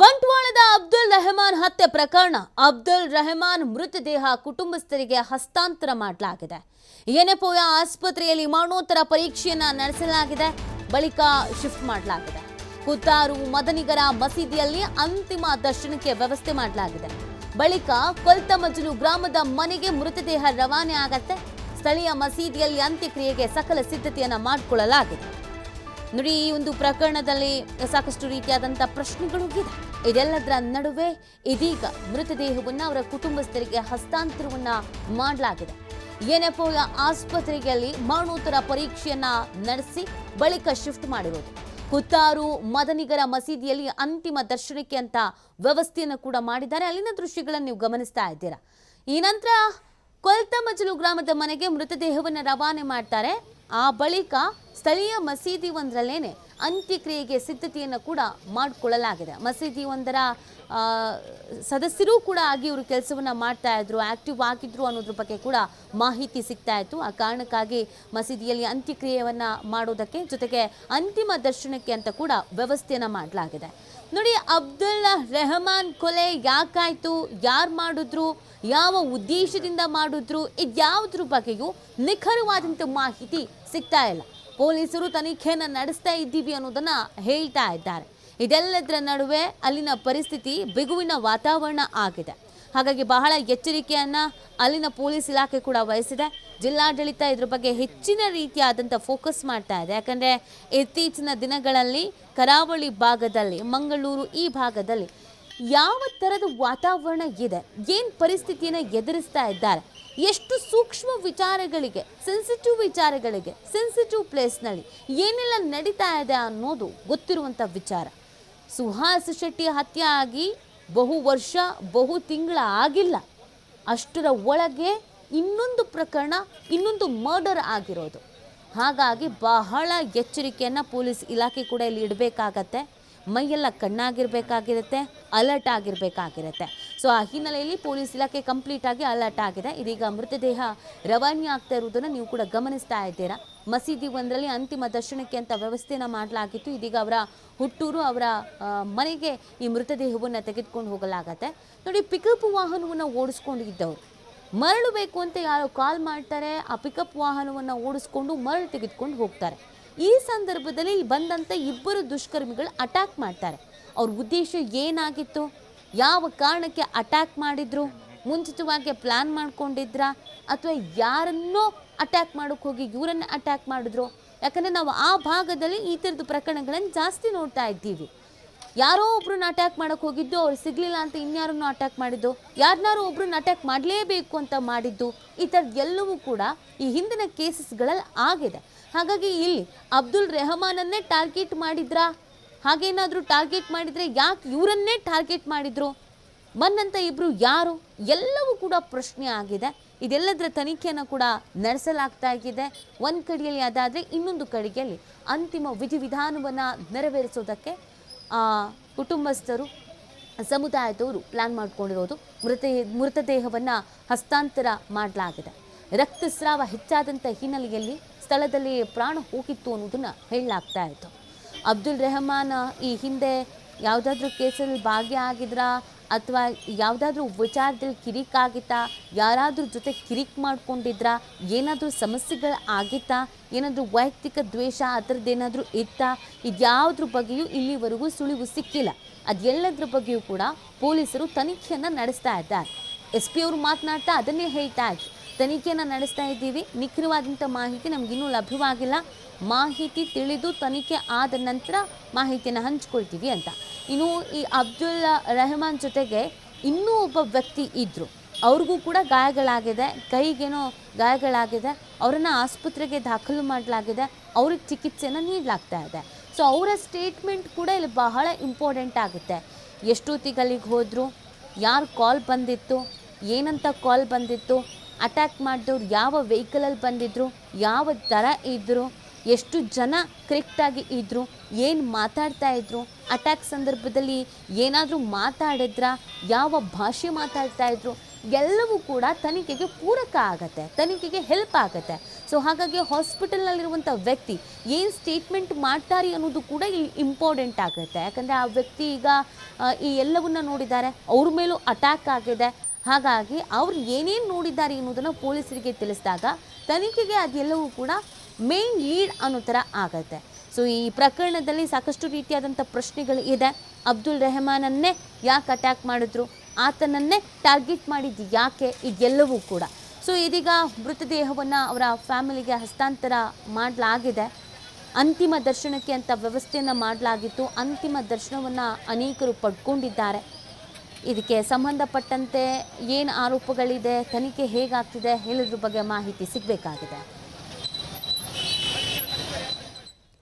ಬಂಟ್ವಾಳದ ಅಬ್ದುಲ್ ರೆಹಮಾನ್ ಹತ್ಯೆ ಪ್ರಕರಣ ಅಬ್ದುಲ್ ರೆಹಮಾನ್ ಮೃತದೇಹ ಕುಟುಂಬಸ್ಥರಿಗೆ ಹಸ್ತಾಂತರ ಮಾಡಲಾಗಿದೆ. ಎನೆಪೋಯ ಆಸ್ಪತ್ರೆಯಲ್ಲಿ ಮರಣೋತ್ತರ ಪರೀಕ್ಷೆಯನ್ನ ನಡೆಸಲಾಗಿದೆ. ಬಳಿಕ ಶಿಫ್ಟ್ ಮಾಡಲಾಗಿದೆ. ಕುತ್ತಾರು ಮದನಿಗರ ಮಸೀದಿಯಲ್ಲಿ ಅಂತಿಮ ದರ್ಶನಕ್ಕೆ ವ್ಯವಸ್ಥೆ ಮಾಡಲಾಗಿದೆ. ಬಳಿಕ ಕೊಲ್ತಮಜಲು ಗ್ರಾಮದ ಮನೆಗೆ ಮೃತದೇಹ ರವಾನೆ ಆಗತ್ತೆ. ಸ್ಥಳೀಯ ಮಸೀದಿಯಲ್ಲಿ ಅಂತ್ಯಕ್ರಿಯೆಗೆ ಸಕಲ ಸಿದ್ಧತೆಯನ್ನು ಮಾಡಿಕೊಳ್ಳಲಾಗಿದೆ. ನೋಡಿ ಈ ಒಂದು ಪ್ರಕರಣದಲ್ಲಿ ಸಾಕಷ್ಟು ರೀತಿಯಾದಂಥ ಪ್ರಶ್ನೆಗಳು ಇದೆ. ಇದೆಲ್ಲದರ ನಡುವೆ ಇದೀಗ ಮೃತದೇಹವನ್ನು ಅವರ ಕುಟುಂಬಸ್ಥರಿಗೆ ಹಸ್ತಾಂತರವನ್ನ ಮಾಡಲಾಗಿದೆ. ಏನಪ್ಪೋ ಆಸ್ಪತ್ರೆಯಲ್ಲಿ ಮರಣೋತ್ತರ ಪರೀಕ್ಷೆಯನ್ನ ನಡೆಸಿ ಬಳಿಕ ಶಿಫ್ಟ್ ಮಾಡಿರೋದು. ಕುತ್ತಾರು ಮದನಿಗರ ಮಸೀದಿಯಲ್ಲಿ ಅಂತಿಮ ದರ್ಶನಕ್ಕೆ ಅಂತ ವ್ಯವಸ್ಥೆಯನ್ನು ಕೂಡ ಮಾಡಿದ್ದಾರೆ. ಅಲ್ಲಿನ ದೃಶ್ಯಗಳನ್ನು ನೀವು ಗಮನಿಸ್ತಾ ಇದ್ದೀರಾ. ಈ ನಂತರ ಕೊಲ್ತಮಜಲು ಗ್ರಾಮದ ಮನೆಗೆ ಮೃತದೇಹವನ್ನು ರವಾನೆ ಮಾಡ್ತಾರೆ. ಆ ಬಳಿಕ ಸ್ಥಳೀಯ ಮಸೀದಿ ಒಂದರಲ್ಲೇನೆ ಅಂತ್ಯಕ್ರಿಯೆಗೆ ಸಿದ್ಧತೆಯನ್ನು ಕೂಡ ಮಾಡಿಕೊಳ್ಳಲಾಗಿದೆ. ಮಸೀದಿ ಒಂದರ ಸದಸ್ಯರೂ ಕೂಡ ಆಗಿ ಇವರು ಕೆಲಸವನ್ನು ಮಾಡ್ತಾ ಇದ್ರು, ಆಕ್ಟಿವ್ ಆಗಿದ್ರು ಅನ್ನೋದ್ರ ಬಗ್ಗೆ ಕೂಡ ಮಾಹಿತಿ ಸಿಗ್ತಾ ಇತ್ತು. ಆ ಕಾರಣಕ್ಕಾಗಿ ಮಸೀದಿಯಲ್ಲಿ ಅಂತ್ಯಕ್ರಿಯೆಯನ್ನು ಮಾಡೋದಕ್ಕೆ ಜೊತೆಗೆ ಅಂತಿಮ ದರ್ಶನಕ್ಕೆ ಅಂತ ಕೂಡ ವ್ಯವಸ್ಥೆಯನ್ನು ಮಾಡಲಾಗಿದೆ. ನೋಡಿ ಅಬ್ದುಲ್ ರೆಹಮಾನ್ ಕೊಲೆ ಯಾಕಾಯಿತು? ಯಾರು ಮಾಡಿದ್ರು? ಯಾವ ಉದ್ದೇಶದಿಂದ ಮಾಡಿದ್ರು? ಇದ್ಯಾವುದ್ರ ಬಗ್ಗೆಯೂ ನಿಖರವಾದಂಥ ಮಾಹಿತಿ ಸಿಗ್ತಾ ಇಲ್ಲ. ಪೊಲೀಸರು ತನಿಖೆಯನ್ನು ನಡೆಸ್ತಾ ಇದ್ದೀವಿ ಅನ್ನೋದನ್ನು ಹೇಳ್ತಾ ಇದ್ದಾರೆ. ಇದೆಲ್ಲದರ ನಡುವೆ ಅಲ್ಲಿನ ಪರಿಸ್ಥಿತಿ ಬಿಗುವಿನ ವಾತಾವರಣ ಆಗಿದೆ. ಹಾಗಾಗಿ ಬಹಳ ಎಚ್ಚರಿಕೆಯನ್ನು ಅಲ್ಲಿನ ಪೊಲೀಸ್ ಇಲಾಖೆ ಕೂಡ ವಹಿಸಿದೆ. ಜಿಲ್ಲಾಡಳಿತ ಇದ್ರ ಬಗ್ಗೆ ಹೆಚ್ಚಿನ ರೀತಿಯಾದಂಥ ಫೋಕಸ್ ಮಾಡ್ತಾ ಇದೆ. ಯಾಕಂದ್ರೆ ಇತ್ತೀಚಿನ ದಿನಗಳಲ್ಲಿ ಕರಾವಳಿ ಭಾಗದಲ್ಲಿ, ಮಂಗಳೂರು ಈ ಭಾಗದಲ್ಲಿ ಯಾವ ಥರದ ವಾತಾವರಣ ಇದೆ, ಏನು ಪರಿಸ್ಥಿತಿಯನ್ನು ಎದುರಿಸ್ತಾ ಇದ್ದಾರೆ, ಎಷ್ಟು ಸೂಕ್ಷ್ಮ ವಿಚಾರಗಳಿಗೆ ಸೆನ್ಸಿಟಿವ್ ವಿಚಾರಗಳಿಗೆ ಸೆನ್ಸಿಟಿವ್ ಪ್ಲೇಸ್ನಲ್ಲಿ ಏನೆಲ್ಲ ನಡೀತಾ ಇದೆ ಅನ್ನೋದು ಗೊತ್ತಿರುವಂಥ ವಿಚಾರ. ಸುಹಾಸ್ ಶೆಟ್ಟಿ ಹತ್ಯೆ ಆಗಿ ಬಹು ವರ್ಷ, ಬಹು ತಿಂಗಳ ಆಗಿಲ್ಲ. ಅಷ್ಟರ ಒಳಗೆ ಇನ್ನೊಂದು ಪ್ರಕರಣ, ಇನ್ನೊಂದು ಮರ್ಡರ್ ಆಗಿರೋದು. ಹಾಗಾಗಿ ಬಹಳ ಎಚ್ಚರಿಕೆಯನ್ನು ಪೊಲೀಸ್ ಇಲಾಖೆ ಕೂಡ ಇಲ್ಲಿ ಇಡಬೇಕಾಗತ್ತೆ. ಮೈಯೆಲ್ಲ ಕಣ್ಣಾಗಿರಬೇಕಾಗಿರುತ್ತೆ ಅಲರ್ಟ್ ಆಗಿರಬೇಕಾಗಿರುತ್ತೆ. ಸೊ, ಆ ಹಿನ್ನೆಲೆಯಲ್ಲಿ ಪೊಲೀಸ್ ಇಲಾಖೆ ಕಂಪ್ಲೀಟ್ ಆಗಿ ಅಲರ್ಟ್ ಆಗಿದೆ. ಇದೀಗ ಮೃತದೇಹ ರವಾನೆ ಆಗ್ತಾ ಇರುವುದನ್ನು ನೀವು ಕೂಡ ಗಮನಿಸ್ತಾ ಇದ್ದೀರಾ? ಮಸೀದಿ ಒಂದರಲ್ಲಿ ಅಂತಿಮ ದರ್ಶನಕ್ಕೆ ಅಂತ ವ್ಯವಸ್ಥೆನ ಮಾಡಲಾಗಿತ್ತು. ಇದೀಗ ಅವರ ಹುಟ್ಟೂರು, ಅವರ ಮನೆಗೆ ಈ ಮೃತದೇಹವನ್ನು ತೆಗೆದುಕೊಂಡು ಹೋಗಲಾಗತ್ತೆ. ನೋಡಿ ಪಿಕಪ್ ವಾಹನವನ್ನು ಓಡಿಸ್ಕೊಂಡಿದ್ದವರು ಇದ್ದವರು. ಬೇಕು ಅಂತ ಯಾರೋ ಕಾಲ್ ಮಾಡ್ತಾರೆ. ಆ ಪಿಕಪ್ ವಾಹನವನ್ನು ಓಡಿಸ್ಕೊಂಡು ಮರಳು ತೆಗೆದುಕೊಂಡು ಹೋಗ್ತಾರೆ. ಈ ಸಂದರ್ಭದಲ್ಲಿ ಬಂದಂಥ ಇಬ್ಬರು ದುಷ್ಕರ್ಮಿಗಳು ಅಟ್ಯಾಕ್ ಮಾಡ್ತಾರೆ. ಅವ್ರ ಉದ್ದೇಶ ಏನಾಗಿತ್ತು? ಯಾವ ಕಾರಣಕ್ಕೆ ಅಟ್ಯಾಕ್ ಮಾಡಿದ್ರು? ಮುಂಚಿತವಾಗಿ ಪ್ಲಾನ್ ಮಾಡ್ಕೊಂಡಿದ್ರಾ? ಅಥವಾ ಯಾರನ್ನೋ ಅಟ್ಯಾಕ್ ಮಾಡೋಕೆ ಹೋಗಿ ಇವರನ್ನ ಅಟ್ಯಾಕ್ ಮಾಡಿದ್ರು? ಯಾಕಂದರೆ ನಾವು ಆ ಭಾಗದಲ್ಲಿ ಈ ಥರದ್ದು ಪ್ರಕರಣಗಳನ್ನು ಜಾಸ್ತಿ ನೋಡ್ತಾ ಇದ್ದೀವಿ. ಯಾರೋ ಒಬ್ರನ್ನ ಅಟ್ಯಾಕ್ ಮಾಡೋಕ್ಕೆ ಹೋಗಿದ್ದು, ಅವ್ರು ಸಿಗಲಿಲ್ಲ ಅಂತ ಇನ್ಯಾರನ್ನು ಅಟ್ಯಾಕ್ ಮಾಡಿದ್ದು ಯಾರನ್ನಾರು ಒಬ್ರನ್ನ ಅಟ್ಯಾಕ್ ಮಾಡಲೇಬೇಕು ಅಂತ ಮಾಡಿದ್ದು, ಈ ಥರದ್ದು ಎಲ್ಲವೂ ಕೂಡ ಈ ಹಿಂದಿನ ಕೇಸಸ್ಗಳಲ್ಲಿ ಆಗಿದೆ. ಹಾಗಾಗಿ ಇಲ್ಲಿ ಅಬ್ದುಲ್ ರೆಹಮಾನನ್ನೇ ಟಾರ್ಗೆಟ್ ಮಾಡಿದ್ರಾ? ಹಾಗೇನಾದರೂ ಟಾರ್ಗೆಟ್ ಮಾಡಿದರೆ ಯಾಕೆ ಇವರನ್ನೇ ಟಾರ್ಗೆಟ್ ಮಾಡಿದರು? ಬಂದಂಥ ಇಬ್ಬರು ಯಾರು? ಎಲ್ಲವೂ ಕೂಡ ಪ್ರಶ್ನೆ ಆಗಿದೆ. ಇದೆಲ್ಲದರ ತನಿಖೆಯನ್ನು ಕೂಡ ನಡೆಸಲಾಗ್ತಾ ಇದೆ. ಒಂದು ಕಡೆಯಲ್ಲಿ ಅದಾದರೆ ಇನ್ನೊಂದು ಕಡೆಯಲ್ಲಿ ಅಂತಿಮ ವಿಧಿವಿಧಾನವನ್ನು ನೆರವೇರಿಸೋದಕ್ಕೆ ಕುಟುಂಬಸ್ಥರು, ಸಮುದಾಯದವರು ಪ್ಲ್ಯಾನ್ ಮಾಡ್ಕೊಂಡಿರೋದು. ಮೃತ, ಮೃತದೇಹವನ್ನು ಹಸ್ತಾಂತರ ಮಾಡಲಾಗಿದೆ. ರಕ್ತಸ್ರಾವ ಹೆಚ್ಚಾದಂಥ ಹಿನ್ನೆಲೆಯಲ್ಲಿ ಸ್ಥಳದಲ್ಲಿ ಪ್ರಾಣ ಹೋಗಿತ್ತು ಅನ್ನೋದನ್ನು ಹೇಳಲಾಗ್ತಾ ಇತ್ತು. ಅಬ್ದುಲ್ ರೆಹಮಾನ್, ಈ ಹಿಂದೆ ಯಾವುದಾದ್ರೂ ಕೇಸಲ್ಲಿ ಭಾಗಿಯಾಗಿದ್ರಾ ಅಥವಾ ಯಾವುದಾದ್ರೂ ವಿಚಾರದಲ್ಲಿ ಕಿರಿಕ್ ಆಗಿತ್ತಾ? ಯಾರಾದ್ರೂ ಜೊತೆ ಕಿರಿಕ್ ಮಾಡ್ಕೊಂಡಿದ್ರಾ? ಏನಾದರೂ ಸಮಸ್ಯೆಗಳು ಆಗಿತ್ತಾ? ಏನಾದರೂ ವೈಯಕ್ತಿಕ ದ್ವೇಷ ಆ ಥರದ್ದೇನಾದರೂ ಇತ್ತಾ? ಇದ್ಯಾವುದ್ರ ಬಗ್ಗೆಯೂ ಇಲ್ಲಿವರೆಗೂ ಸುಳಿವು ಸಿಕ್ಕಿಲ್ಲ. ಅದೆಲ್ಲದ್ರ ಬಗ್ಗೆಯೂ ಕೂಡ ಪೊಲೀಸರು ತನಿಖೆಯನ್ನು ನಡೆಸ್ತಾ ಇದ್ದಾರೆ. ಎಸ್ ಪಿ ಅವರು ಮಾತನಾಡ್ತಾ ಅದನ್ನೇ ಹೇಳ್ತಾ ಇದ್ರು. ತನಿಖೆಯನ್ನು ನಡೆಸ್ತಾ ಇದ್ದೀವಿ. ನಿಖರವಾದಂಥ ಮಾಹಿತಿ ನಮಗಿನ್ನೂ ಲಭ್ಯವಾಗಿಲ್ಲ. ಮಾಹಿತಿ ತಿಳಿದು ತನಿಖೆ ಆದ ನಂತರ ಮಾಹಿತಿಯನ್ನು ಹಂಚ್ಕೊಳ್ತೀವಿ ಅಂತ. ಇನ್ನು ಈ ಅಬ್ದುಲ್ ರೆಹಮಾನ್ ಜೊತೆಗೆ ಇನ್ನೂ ಒಬ್ಬ ವ್ಯಕ್ತಿ ಇದ್ದರು ಅವ್ರಿಗೂ ಕೂಡ ಗಾಯಗಳಾಗಿದೆ. ಕೈಗೇನೋ ಗಾಯಗಳಾಗಿದೆ. ಅವರನ್ನು ಆಸ್ಪತ್ರೆಗೆ ದಾಖಲು ಮಾಡಲಾಗಿದೆ. ಅವ್ರಿಗೆ ಚಿಕಿತ್ಸೆಯನ್ನು ನೀಡಲಾಗ್ತಾ ಇದೆ. ಸೊ ಅವರ ಸ್ಟೇಟ್ಮೆಂಟ್ ಕೂಡ ಇಲ್ಲಿ ಬಹಳ ಇಂಪಾರ್ಟೆಂಟ್ ಆಗುತ್ತೆ. ಎಷ್ಟೊತ್ತಿಗೆ ಹೋದರು? ಯಾರು ಕಾಲ್ ಬಂದಿತ್ತು? ಏನಂತ ಕಾಲ್ ಬಂದಿತ್ತು? ಅಟ್ಯಾಕ್ ಮಾಡಿದವ್ರು ಯಾವ ವೆಹಿಕಲಲ್ಲಿ ಬಂದಿದ್ರು? ಯಾವ ಥರ ಇದ್ದರು ಎಷ್ಟು ಜನ ಕರೆಕ್ಟಾಗಿ ಇದ್ದರು ಏನು ಮಾತಾಡ್ತಾ ಇದ್ದರು ಅಟ್ಯಾಕ್ ಸಂದರ್ಭದಲ್ಲಿ ಏನಾದರೂ ಮಾತಾಡಿದ್ರ, ಯಾವ ಭಾಷೆ ಮಾತಾಡ್ತಾ ಇದ್ದರು ಎಲ್ಲವೂ ಕೂಡ ತನಿಖೆಗೆ ಪೂರಕ ಆಗತ್ತೆ, ತನಿಖೆಗೆ ಹೆಲ್ಪ್ ಆಗತ್ತೆ. ಸೊ ಹಾಗಾಗಿ ಹಾಸ್ಪಿಟಲ್ನಲ್ಲಿರುವಂಥ ವ್ಯಕ್ತಿ ಏನು ಸ್ಟೇಟ್ಮೆಂಟ್ ಮಾಡ್ತಾರೆ ಅನ್ನೋದು ಕೂಡ ಇಲ್ಲಿ ಇಂಪಾರ್ಟೆಂಟ್ ಆಗುತ್ತೆ. ಯಾಕಂದರೆ ಆ ವ್ಯಕ್ತಿ ಈಗ ಈ ಎಲ್ಲವನ್ನ ನೋಡಿದ್ದಾರೆ, ಅವ್ರ ಮೇಲೂ ಅಟ್ಯಾಕ್ ಆಗಿದೆ. ಹಾಗಾಗಿ ಅವ್ರು ಏನೇನು ನೋಡಿದ್ದಾರೆ ಅನ್ನೋದನ್ನು ಪೊಲೀಸರಿಗೆ ತಿಳಿಸಿದಾಗ ತನಿಖೆಗೆ ಅದೆಲ್ಲವೂ ಕೂಡ ಮೇನ್ ಲೀಡ್ ಅನ್ನೋ ಥರ ಆಗತ್ತೆ. ಸೊ ಈ ಪ್ರಕರಣದಲ್ಲಿ ಸಾಕಷ್ಟು ರೀತಿಯಾದಂಥ ಪ್ರಶ್ನೆಗಳು ಇದೆ. ಅಬ್ದುಲ್ ರೆಹಮಾನನ್ನೇ ಯಾಕೆ ಅಟ್ಯಾಕ್ ಮಾಡಿದ್ರು? ಆತನನ್ನೇ ಟಾರ್ಗೆಟ್ ಮಾಡಿದ್ದು ಯಾಕೆ? ಇದೆಲ್ಲವೂ ಕೂಡ. ಸೊ ಇದೀಗ ಮೃತದೇಹವನ್ನು ಅವರ ಫ್ಯಾಮಿಲಿಗೆ ಹಸ್ತಾಂತರ ಮಾಡಲಾಗಿದೆ. ಅಂತಿಮ ದರ್ಶನಕ್ಕೆ ಅಂತ ವ್ಯವಸ್ಥೆಯನ್ನು ಮಾಡಲಾಗಿತ್ತು. ಅಂತಿಮ ದರ್ಶನವನ್ನು ಅನೇಕರು ಪಡ್ಕೊಂಡಿದ್ದಾರೆ. ಇದಕ್ಕೆ ಸಂಬಂಧಪಟ್ಟಂತೆ ಏನು ಆರೋಪಗಳಿದೆ? ತನಿಖೆ ಹೇಗಾಗ್ತಿದೆ? ಹೇಳೋದ್ರ ಬಗ್ಗೆ ಮಾಹಿತಿ ಸಿಗಬೇಕಾಗಿದೆ.